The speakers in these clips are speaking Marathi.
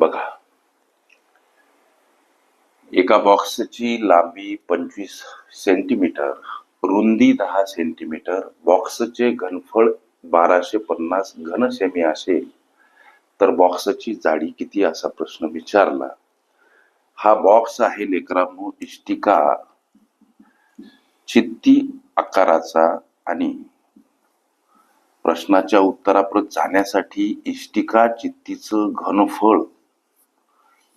बघा. एका बॉक्सची लांबी पंचवीस सेंटीमीटर रुंदी दहा सेंटीमीटर बॉक्सचे घनफळ बाराशे पन्नास घन सेमी असेल तर बॉक्सची जाडी किती असा प्रश्न विचारला. हा बॉक्स आहे लेकरांनो इष्टिका चित्ती आकाराचा आणि प्रश्नाच्या उत्तराप्रत जाण्यासाठी इष्टिका चित्तीचं घनफळ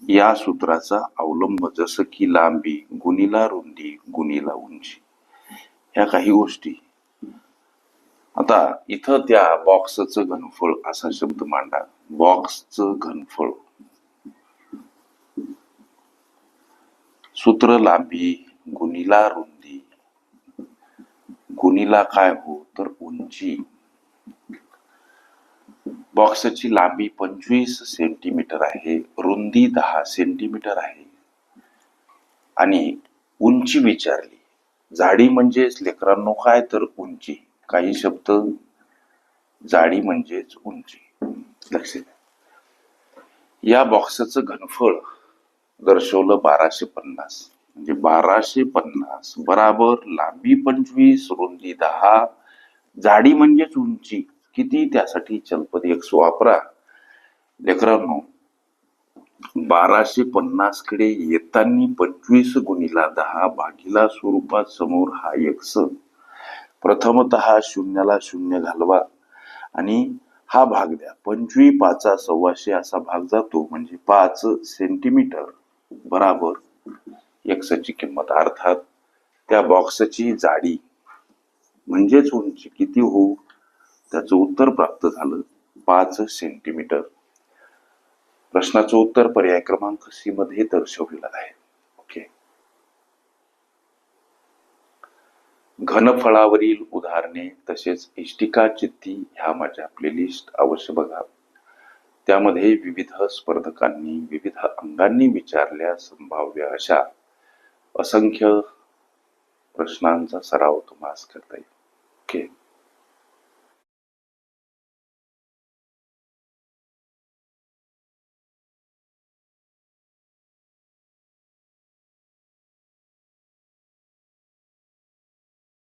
या सूत्राचा अवलंब जसं की लांबी गुणीला रुंदी गुणीला उंची ह्या काही गोष्टी. आता इथं त्या बॉक्सचं घनफळ असा शब्द मांडा. बॉक्सचं घनफळ. सूत्र लांबी गुणीला रुंदी. गुणीला काय हो? तर उंची. बॉक्सची लांबी पंचवीस सेंटीमीटर आहे रुंदी दहा सेंटीमीटर आहे. आणि उंची विचारली. जाडी म्हणजेच लेकरांनो काय तर उंची काही शब्द. जाडी म्हणजेच उंची. लक्षात या बॉक्सचं घनफळ दर्शवलं बाराशे पन्नास. म्हणजे बाराशे पन्नास बराबर लांबी पंचवीस रुंदी दहा. जाडी म्हणजेच उंची. किती त्यासाठी चलपदी एक वापरा लेकरांनो बाराशे पन्नासकडे येताना पंचवीस गुणिला दहा भागीला स्वरूपात समोर हा एक्स प्रथमत शून्याला शून्य घालवा आणि हा भाग द्या. पंचवी पाचा सव्वाशे असा भाग जातो म्हणजे पाच सेंटीमीटर बराबर. एक्सची किंमत अर्थात त्या बॉक्सची जाडी. म्हणजेच उंची किती होऊ? त्याचं उत्तर प्राप्त झालं पाच सेंटीमीटर प्रश्नाचं उत्तर पर्याय क्रमांक सी मध्ये दर्शवलेलं आहे. ओके. घनफळावरील उदाहरणे तसेच इष्टिका चित्ती ह्या माझ्या प्लेलिस्ट अवश्य बघा. त्यामध्ये विविध स्पर्धकांनी विविध अंगांनी विचारल्या संभाव्य अशा असंख्य प्रश्नांचा सराव तुम्हाला करता येईल. ओके.